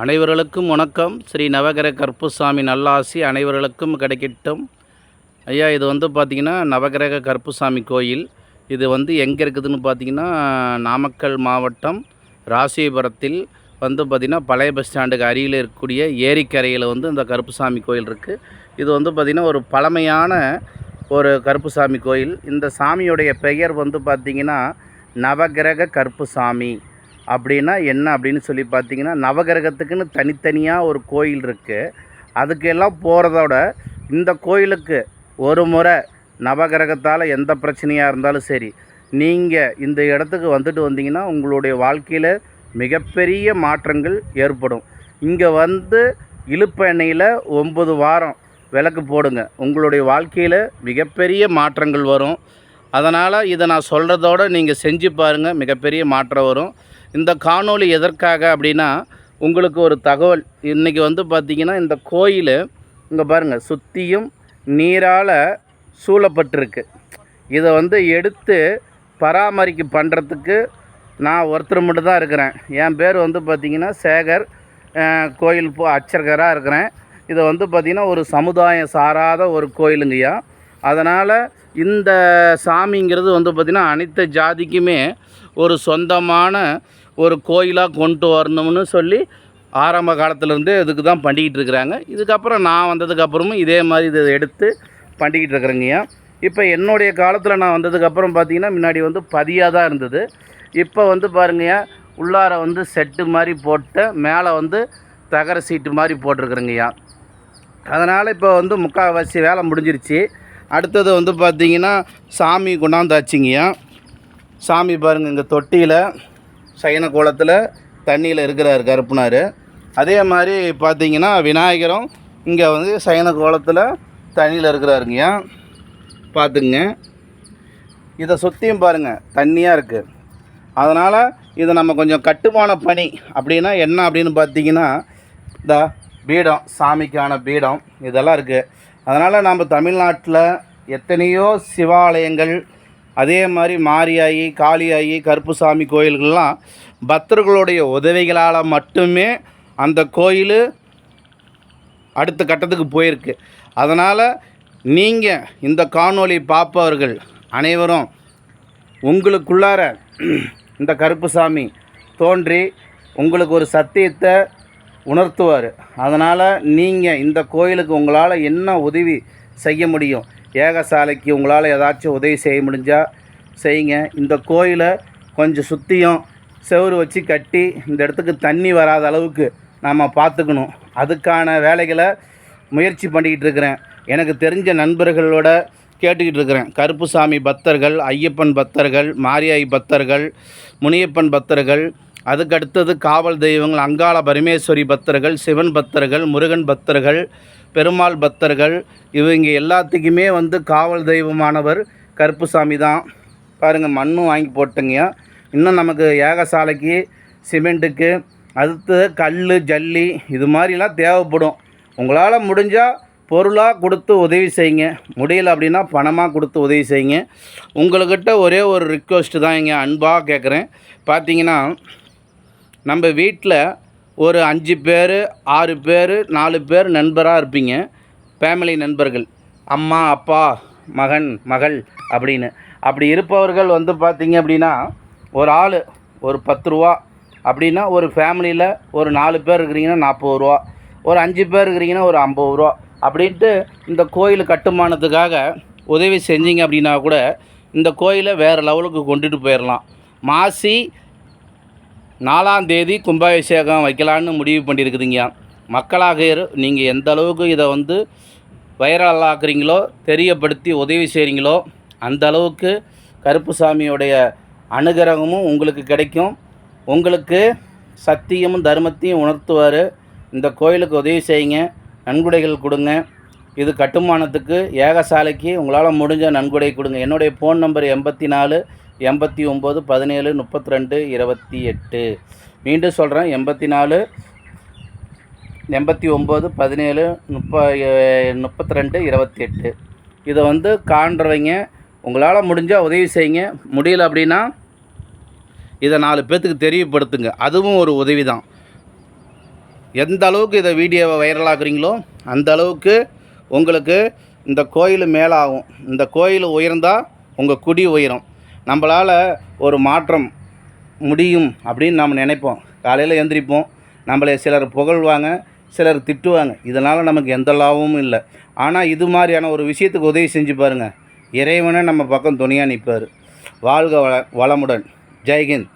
அனைவர்களுக்கும் வணக்கம். ஸ்ரீ நவகிரக கற்புசாமி நல்லாசி அனைவர்களுக்கும் கிடைக்கட்டும். ஐயா இது வந்து பார்த்திங்கன்னா நவகிரக கற்புசாமி கோயில். இது வந்து எங்கே இருக்குதுன்னு பார்த்தீங்கன்னா நாமக்கல் மாவட்டம் ராசிபுரத்தில் வந்து பார்த்திங்கன்னா பழைய பஸ் ஸ்டாண்டுக்கு அருகில் இருக்கக்கூடிய ஏரிக்கரையில் வந்து இந்த கருப்புசாமி கோயில் இருக்குது இது வந்து பார்த்திங்கன்னா ஒரு பழமையான ஒரு கருப்புசாமி கோயில். இந்த சாமியுடைய பெயர் வந்து பார்த்திங்கன்னா நவகிரக கருப்புசாமி. அப்படின்னா என்ன அப்படின்னு சொல்லி பார்த்தீங்கன்னா நவகிரகத்துக்குன்னு தனித்தனியாக ஒரு கோயில் இருக்குது அதுக்கெல்லாம் போகிறதோட இந்த கோயிலுக்கு ஒரு முறை நவகிரகத்தால் எந்த பிரச்சனையாக இருந்தாலும் சரி நீங்கள் இந்த இடத்துக்கு வந்துட்டு வந்தீங்கன்னா உங்களுடைய வாழ்க்கையில் மிகப்பெரிய மாற்றங்கள் ஏற்படும். இங்கே வந்து இழுப்பு எண்ணெயில் ஒம்பது வாரம் விளக்கு போடுங்க. உங்களுடைய வாழ்க்கையில் மிகப்பெரிய மாற்றங்கள் வரும். அதனால் இதை நான் சொல்கிறதோட நீங்கள் செஞ்சு பாருங்கள் மிகப்பெரிய மாற்றம் வரும். இந்த காணொளி எதற்காக அப்படின்னா உங்களுக்கு ஒரு தகவல். இன்றைக்கி வந்து பார்த்திங்கன்னா இந்த கோயில் இங்கே பாருங்கள் சுற்றியும் நீரால் சூழப்பட்டிருக்கு. இதை வந்து எடுத்து பராமரிக்க பண்ணுறதுக்கு நான் ஒருத்தர் மட்டும் தான் இருக்கிறேன். என் பேர் வந்து பார்த்திங்கன்னா சேகர். கோயில் போ அர்ச்சகராக இருக்கிறேன். இதை வந்து பார்த்திங்கன்னா ஒரு சமுதாயம் சாராத ஒரு கோயிலுங்கய்யா. அதனால் இந்த சாமிங்கிறது வந்து பார்த்திங்கன்னா அனைத்து ஜாதிக்குமே ஒரு சொந்தமான ஒரு கோயிலாக கொண்டு வரணும்னு சொல்லி ஆரம்ப காலத்துலேருந்தே இதுக்கு தான் பண்ணிக்கிட்டு இருக்கிறாங்க. இதுக்கப்புறம் நான் வந்ததுக்கப்புறமும் இதே மாதிரி இதை எடுத்து பண்ணிக்கிட்டு இருக்கிறேங்கய்யா இப்போ என்னுடைய காலத்தில் நான் வந்ததுக்கப்புறம் பார்த்தீங்கன்னா முன்னாடி வந்து பதியாக தான் இருந்தது. இப்போ வந்து பாருங்கய்யா உள்ளார வந்து செட்டு மாதிரி போட்டு மேலே வந்து தகர சீட்டு மாதிரி போட்டிருக்குறேங்கய்யா அதனால் இப்போ வந்து முக்கால்வாசி வேலை முடிஞ்சிருச்சு. அடுத்தது வந்து பார்த்திங்கன்னா சாமி கொண்டாந்தாச்சுங்கய்யா சாமி பாருங்கள் இங்கே தொட்டியில் சயன கோலத்தில் தண்ணியில் இருக்கிறார் கருப்பனார். அதே மாதிரி பார்த்தீங்கன்னா விநாயகரும் இங்கே வந்து சயன கோலத்தில் தண்ணியில் இருக்கிறாருங்கய்யா. பார்த்துங்க இதை சுற்றியும் பாருங்கள் தண்ணியாக இருக்குது அதனால் இதை நம்ம கொஞ்சம் கட்டுமான பணி அப்படின்னா என்ன அப்படின்னு பார்த்தீங்கன்னா இந்த பீடம் சாமிக்கான பீடம் இதெல்லாம் இருக்குது அதனால் நம்ம தமிழ்நாட்டில் எத்தனையோ சிவாலயங்கள் அதே மாதிரி மாரியாயி காளியாயி கருப்புசாமி கோயில்கள்லாம் பக்தர்களுடைய உதவிகளால் மட்டுமே அந்த கோயில் அடுத்த கட்டத்துக்கு போயிருக்கு. அதனால் நீங்கள் இந்த காணொளி பார்ப்பவர்கள் அனைவரும் உங்களுக்குள்ளார இந்த கருப்புசாமி தோன்றி உங்களுக்கு ஒரு சத்தியத்தை உணர்த்துவார். அதனால் நீங்கள் இந்த கோயிலுக்கு உங்களால் என்ன உதவி செய்ய முடியும்? ஏகசாலைக்கு உங்களால் ஏதாச்சும் உதவி செய்ய முடிஞ்சால் செய்யுங்க. இந்த கோயிலை கொஞ்சம் சுற்றியும் செவரு வச்சு கட்டி இந்த இடத்துக்கு தண்ணி வராத அளவுக்கு நாம் பார்த்துக்கணும். அதுக்கான வேலைகளை முயற்சி பண்ணிக்கிட்டு இருக்கிறேன். எனக்கு தெரிஞ்ச நண்பர்களோட கேட்டுக்கிட்டு இருக்கிறேன். கருப்புசாமி பக்தர்கள் ஐயப்பன் பக்தர்கள் மாரியாய் பக்தர்கள் முனியப்பன் பக்தர்கள் அதுக்கு அடுத்தது காவல் தெய்வங்கள் அங்காள பரமேஸ்வரி பக்தர்கள் சிவன் பக்தர்கள் முருகன் பக்தர்கள் பெருமாள் பக்தர்கள் இவங்க எல்லாத்துக்குமே வந்து காவல் தெய்வமானவர் கருப்புசாமி தான். பாருங்கள் மண்ணும் வாங்கி போட்டுங்க இன்னும் நமக்கு ஏகசாலைக்கு சிமெண்ட்டுக்கு அடுத்து கல் ஜல்லி இது மாதிரிலாம் தேவைப்படும். உங்களால் முடிஞ்சால் பொருளாக கொடுத்து உதவி செய்யுங்க. முடியல அப்படின்னா பணமாக கொடுத்து உதவி செய்யுங்க. உங்கள்கிட்ட ஒரே ஒரு ரிக்வெஸ்ட்டு தான் இங்கே அன்பாக கேட்குறேன் பார்த்தீங்கன்னா நம்ம வீட்டில் ஒரு அஞ்சு பேர் ஆறு பேர் நாலு பேர் நண்பராக இருப்பீங்க. ஃபேமிலி நண்பர்கள். அம்மா அப்பா மகன் மகள் அப்படின்னு. அப்படி இருப்பவர்கள் வந்து பார்த்திங்க அப்படின்னா ஒரு ஆள் ஒரு பத்து ரூபா. அப்படின்னா ஒரு ஃபேமிலியில் ஒரு நாலு பேர் இருக்கிறீங்கன்னா நாற்பது ரூபா. ஒரு அஞ்சு பேர் இருக்கிறீங்கன்னா ஒரு ஐம்பது ரூபா. அப்படின்ட்டு இந்த கோயில் கட்டுமானத்துக்காக உதவி செஞ்சீங்க அப்படின்னா கூட இந்த கோயிலை வேறு லெவலுக்கு கொண்டுட்டு போயிடலாம் மாசி நாலாம் தேதி கும்பாபிஷேகம் வைக்கலான்னு முடிவு பண்ணியிருக்குதுங்க மக்களாக நீங்கள் எந்த அளவுக்கு இதை வந்து வைரல் ஆக்குறீங்களோ தெரியப்படுத்தி உதவி செய்கிறீங்களோ அந்த அளவுக்கு கருப்புசாமியுடைய அனுகிரகமும் உங்களுக்கு கிடைக்கும். உங்களுக்கு சத்தியமும் தர்மத்தையும் உணர்த்துவார். இந்த கோயிலுக்கு உதவி செய்யுங்க நன்கொடைகள் கொடுங்க. இது கட்டுமானத்துக்கு ஏகசாலைக்கு உங்களால் முடிஞ்ச நன்கொடை கொடுங்க. என்னுடைய ஃபோன் நம்பர் எண்பத்தி நாலு எண்பத்தி ஒம்பது பதினேழு முப்பத்தி ரெண்டு இருபத்தி எட்டு. மீண்டும் சொல்கிறேன் எண்பத்தி நாலு எண்பத்தி ஒம்பது பதினேழு முப்ப முப்பத்தி ரெண்டு இருபத்தி எட்டு. இதை வந்து காண்றவங்க உங்களால் முடிஞ்சால் உதவி செய்யுங்க. முடியல அப்படின்னா இதை நாலு பேர்த்துக்கு தெரியப்படுத்துங்க. அதுவும் ஒரு உதவி தான் எந்த அளவுக்கு இதை வீடியோவை வைரலாக்குறீங்களோ அந்த அளவுக்கு உங்களுக்கு இந்த கோயில் மேலாகும். இந்த கோயில் உயர்ந்தால் உங்கள் குடி உயரும். நம்மளால் ஒரு மாற்றம் முடியும் அப்படின்னு நாம் நினைப்போம். காலையில் எந்திரிப்போம். நம்மளை சிலர் புகழ்வாங்க சிலர் திட்டுவாங்க. இதனால் நமக்கு எந்த லாபமும் இல்லை. ஆனால் இது மாதிரியான ஒரு விஷயத்துக்கு உதவி செஞ்சு பாருங்கள் இறைவனே நம்ம பக்கம் துணையாக நிற்பார் வாழ்க வள வளமுடன். ஜெய்ஹிந்த்.